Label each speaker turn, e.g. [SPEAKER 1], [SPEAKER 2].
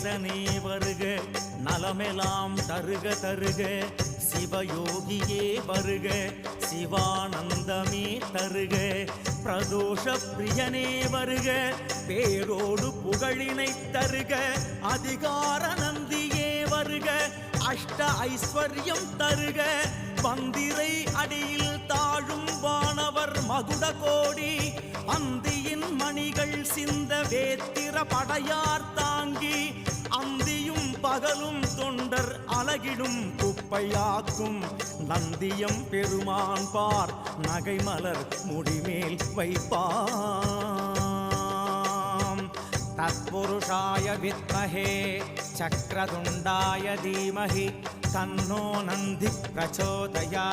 [SPEAKER 1] ஈசனே வருக நலமெலாம் தருக தருக. சிவயோகியே வருக சிவானந்தமே தருக. பிரதோஷ பிரியனே வருக பேரோடு புகழினை தருக. அதிகார நந்தியே வருக அஷ்ட ஐஸ்வர்யம் தருக. பந்திரை அடியில் தாழும் வானவர் மகுட கோடி. அந்தியின் மணிகள் சிந்த வேத்திர படையார் தாங்கி அந்தியும் பகலும் தொண்டர் அலகிடும் குப்பையாக்கும் நந்தியம் பெருமான் பார் நகைமலர் முடிமேல் வைப்பாம். தத்புருஷாய வித்மகே சக்கரதுண்டாய தீமகி தன்னோ நந்தி பிரச்சோதயா.